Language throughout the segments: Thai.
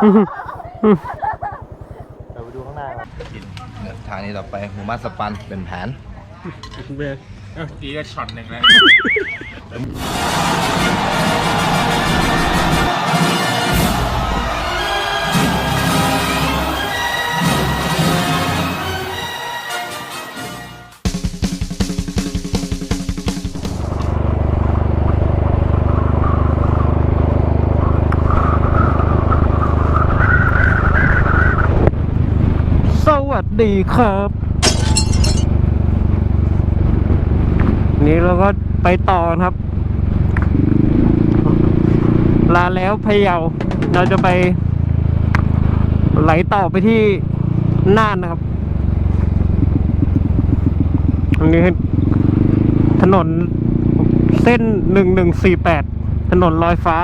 เดี๋ยวไปดูข้างหน้าครับทางนี้ต่อไปหมู่บ้านสปันเป็นแผนเบรดีก็ช็อตหนึ่งแล้ว ดีครับ นี่เราก็ไปต่อนะครับ ลาแล้วพะเยา เราจะไป ไหลต่อไปที่น่านนะครับ อันนี้ถนนเส้นหนึ่งหนึ่งสี่แปดถนนลอยฟ้า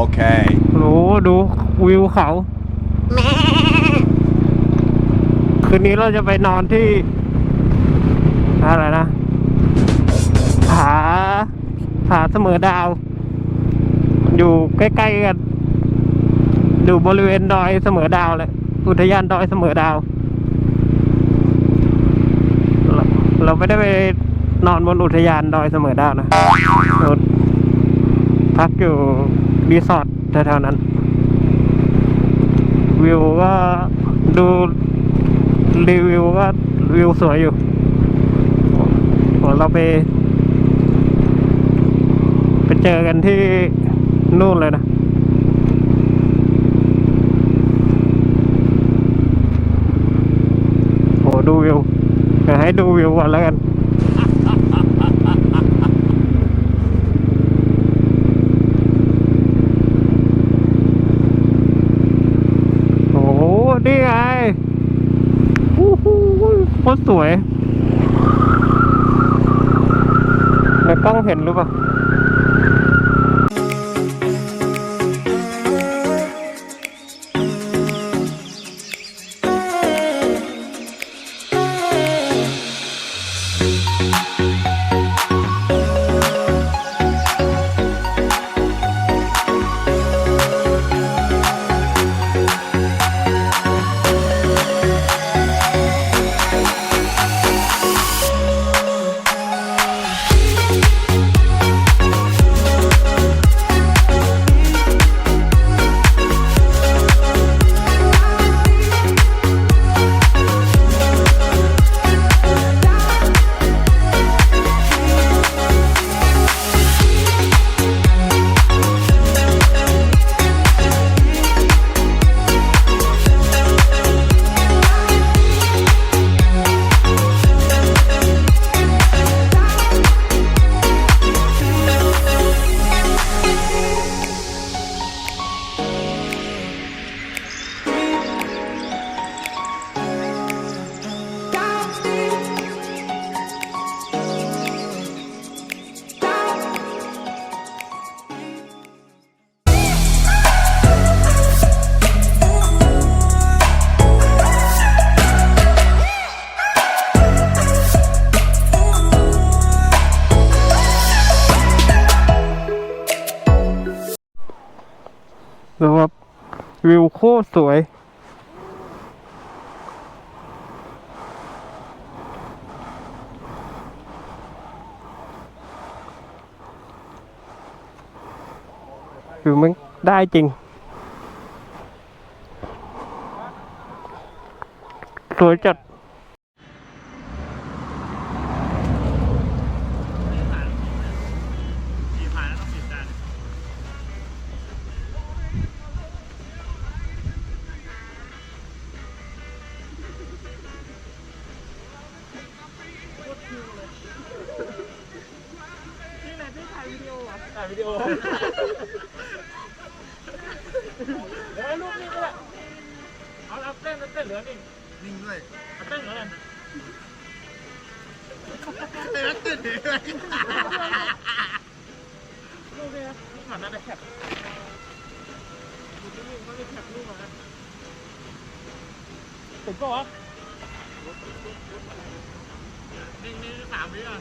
Okay. โอ้โหดูวิวเขา คืนนี้เราจะไปนอนที่ อะไรนะ ผา ผาเสมอดาว อยู่ใกล้ๆกัน อยู่บริเวณดอยเสมอดาวเลย อุทยานดอยเสมอดาว เราไม่ได้ไปนอนบนอุทยานดอยเสมอดาวนะเราพักอยู่รีสอร์ทแถวๆนั้น วิวก็ดู รีวิวก็วิวสวยอยู่เดี๋ยวเราไป ไปเจอกันที่นู่นเลยนะโหดูวิวให้ดูวิวก่อนแล้วกัน โอ้โห นี่ไงโอ้โหโค ตรสวยในกล้องเห็นหรือเปล่า ดูครับวิวโคตรสวยวิวมันได้จริง สวยจัด เดี๋ยวรูปนี้ก็ได้เอาเอาเต้นเต้นเหลือนี่นิ่งด้วยเอาเต้นเหลือกันเต้นด้วยรูปนี้นะนี่ผ่านหน้าได้แคปดูนี่เขาได้แคปรูปมานะถึงก็วะนี่นี่สามวิอะ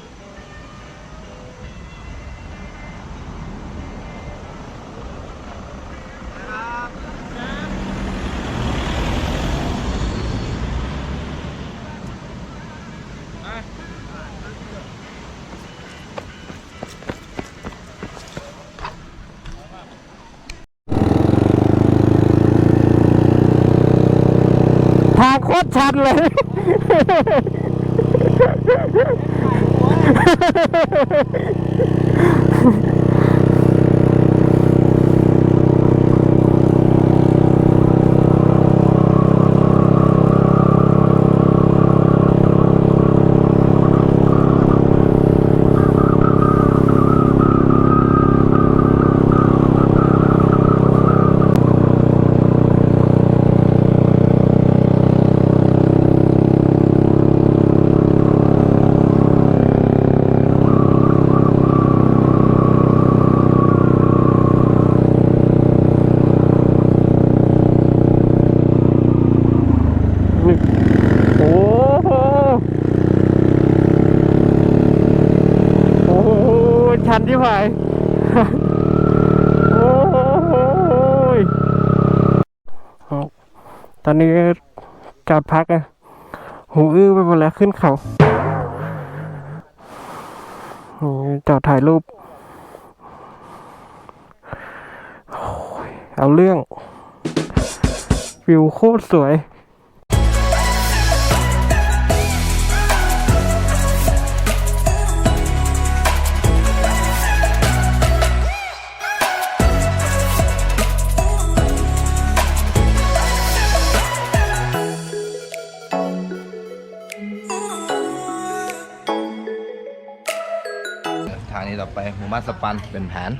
ทางโคตรชันเลย อนนี้จอดพักอะหูอื้อไปหมดแล้วขึ้นเขาจอดถ่ายรูปเอาเรื่อง วิวโคตรสวย บ้านสปันเป็นแผน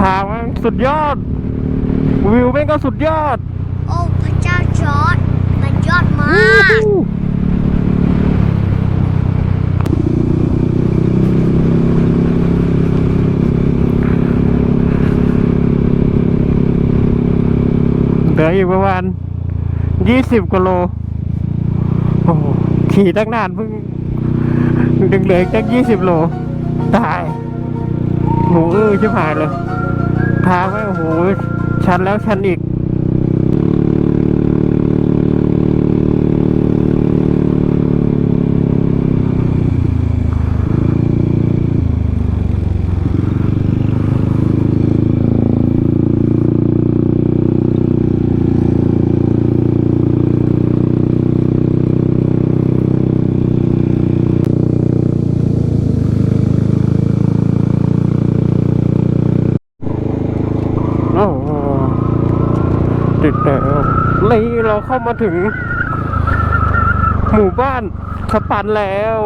ทางสุดยอด วิวแม่งก็สุดยอด ระเจ้าจอด มันยอดมาก เหลืออีกประมาณยี่สิบกิโล โอ้โหขี่ตั้งนานเพิ่ง ดึงเหลืออีกตั้งยี่สิบโล ตายหมูอื้อชิบหายเลย ทางไม่โอ้โห ชันแล้วชันอีก โอ้โห ติดแล้วนี่เราเข้ามาถึง หมู่บ้านสปันแล้ว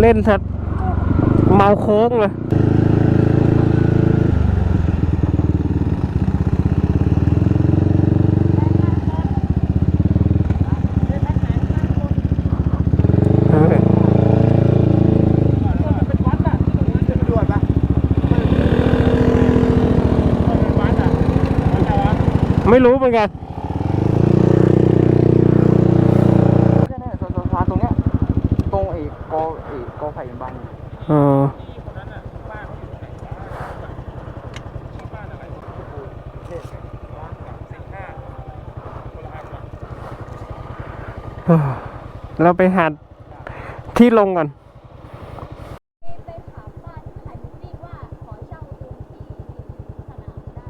เล่นสัตว์เมาโค้งเลย เฮ้ย เป็นวัดอะที่ตรงนั้นเป็นด่วนปะเป็นวัดอะวัดอะไรวะ ไม่รู้เหมือนกันเนี่ยสะพานตรงเนี้ยตรงไอ้กอไอ้กอไผ่บางเออที่คนนั้นอะบ้านเขาอยู่ตรงไหนวะชื่อบ้านอะไรเนี่ยร้านสามสี่ห้าคนละอันวะเออเราไปหาที่ลงก่อน ไปถามบ้านขายหมูปิ้งว่าขอเช่าตรงที่สนามได้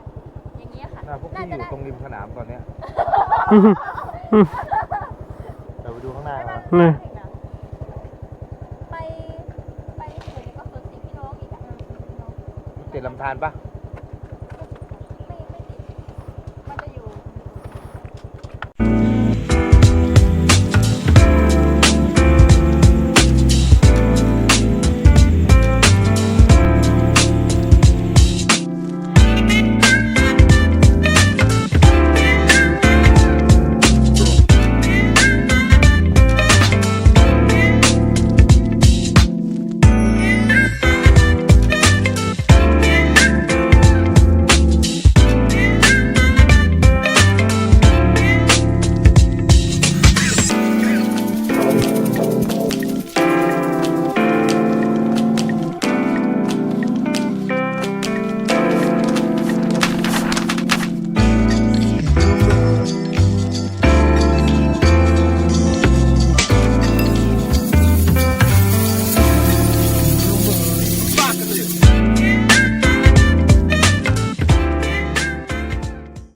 อย่างเงี้ยค่ะพวกที่อยู่ตรงริมสนามตอนเนี้ยเราไปดูข้างหน้ากันนี่ไปไปเหมือนกับสวนสีพี่น้องอีกอะติดลำธารปะ